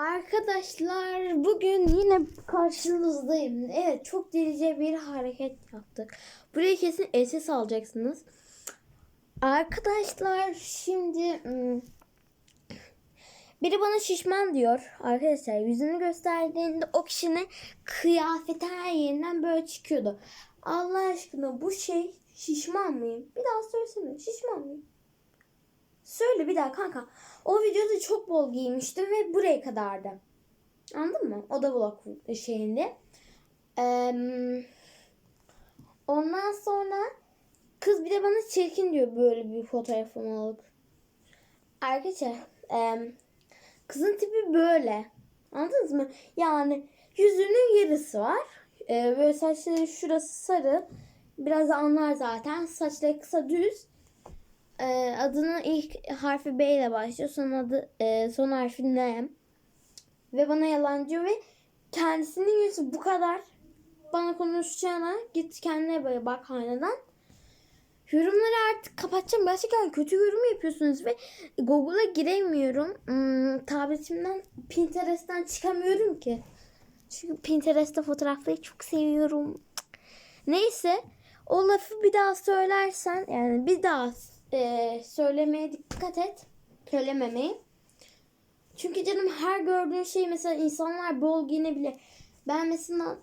Arkadaşlar bugün yine karşınızdayım. Evet çok delice bir hareket yaptık. Buraya kesin SS alacaksınız. Arkadaşlar şimdi hmm, biri bana şişman diyor. Arkadaşlar yüzünü gösterdiğinde o kişinin kıyafeti her yerinden böyle çıkıyordu. Allah aşkına bu şey şişman mıyım? Bir daha söylesene şişman mıyım? Söyle bir daha kanka. O videoda çok bol giymiştim ve buraya kadardı. Anladın mı? O da vlog şeyinde. Ondan sonra kız bir de bana çirkin diyor böyle bir fotoğrafımı alıp. Arkadaşlar kızın tipi böyle. Anladınız mı? Yani yüzünün yarısı var. Ee, böyle saçları şurası sarı. Biraz anlar zaten. Saçları kısa düz. Ee, adının ilk harfi B ile başlıyor. Son adı e, son harfi N. Ve bana yalancı ve kendisinin yüzü bu kadar bana konuşacağına git kendine böyle bak aynadan. Yorumları artık kapatacağım. Gerçekten kötü yorum yapıyorsunuz ve Google'a giremiyorum. Hmm, tabletimden Pinterest'ten çıkamıyorum ki. Çünkü Pinterest'te fotoğrafları çok seviyorum. Neyse o lafı bir daha söylersen yani bir daha e, söylemeye dikkat et. Söylememeyi. Çünkü canım her gördüğün şey mesela insanlar bol giyinebilir. Ben mesela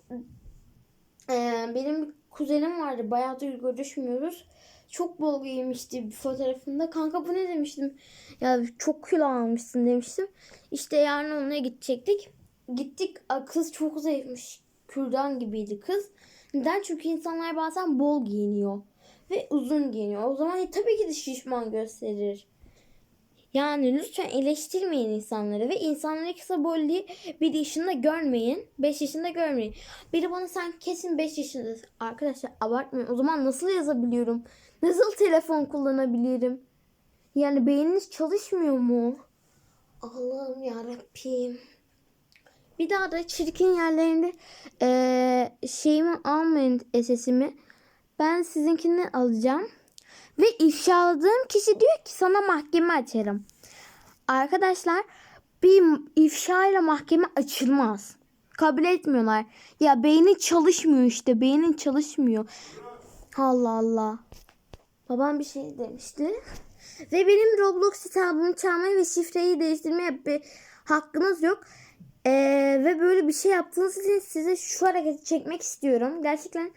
e, benim bir kuzenim vardı. Bayağıdır görüşmüyoruz. Çok bol giymişti bir fotoğrafında. Kanka bu ne demiştim? Ya çok kilo almışsın demiştim. İşte yarın onunla gidecektik. Gittik. Kız çok zayıfmış. Kürdan gibiydi kız. Neden? Çünkü insanlar bazen bol giyiniyor. Ve uzun giyiniyor. O zaman e, tabii ki de şişman gösterir. Yani lütfen eleştirmeyin insanları ve insanları kısa boylu bir yaşında görmeyin. 5 yaşında görmeyin. Biri bana sen kesin 5 yaşındasın. Arkadaşlar abartmayın. O zaman nasıl yazabiliyorum? Nasıl telefon kullanabilirim? Yani beyniniz çalışmıyor mu? Allah'ım yarabbim. Bir daha da çirkin yerlerinde eee şeyimi almayın sesimi. Ben sizinkini alacağım. Ve ifşaladığım kişi diyor ki sana mahkeme açarım. Arkadaşlar bir ifşa ile mahkeme açılmaz. Kabul etmiyorlar. Ya beynin çalışmıyor işte. Beynin çalışmıyor. Allah Allah. Babam bir şey demişti. Ve benim Roblox hesabımı çalmaya ve şifreyi değiştirmeye bir hakkınız yok. Ee, ve böyle bir şey yaptığınız için size şu hareketi çekmek istiyorum. Gerçekten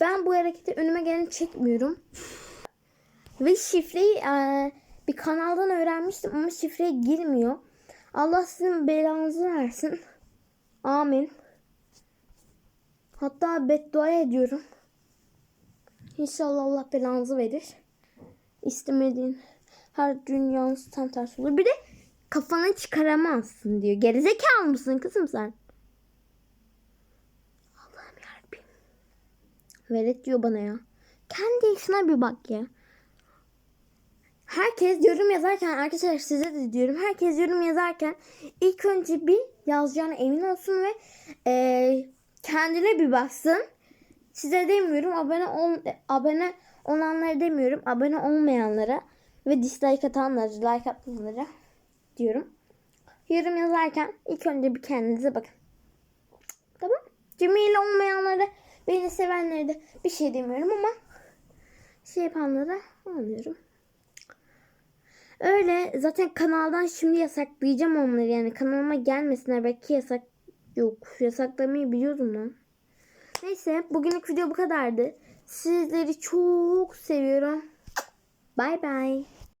ben bu hareketi önüme geleni çekmiyorum. Ve şifreyi e, bir kanaldan öğrenmiştim ama şifreye girmiyor. Allah sizin belanızı versin. Amin. Hatta beddua ediyorum. İnşallah Allah belanızı verir. İstemediğin her dünyanın tam tersi olur. Bir de kafanı çıkaramazsın diyor. Gerizekalı mısın kızım sen? Allah'ım yarabbim. Velet diyor bana ya. Kendi işine bir bak ya. Herkes yorum yazarken arkadaşlar size de diyorum. Herkes yorum yazarken ilk önce bir yazacağına emin olsun ve e, kendine bir baksın. Size demiyorum abone ol, abone olanlara demiyorum. Abone olmayanlara ve dislike atanlara, like atmayanlara diyorum. Yorum yazarken ilk önce bir kendinize bakın. Tamam? Cemil olmayanlara, beni sevenlere de bir şey demiyorum ama şey yapanlara anlıyorum. Öyle zaten kanaldan şimdi yasaklayacağım onları yani kanalıma gelmesinler belki yasak yok yasaklamayı biliyordum lan. Neyse bugünlük video bu kadardı. Sizleri çok seviyorum. Bay bay.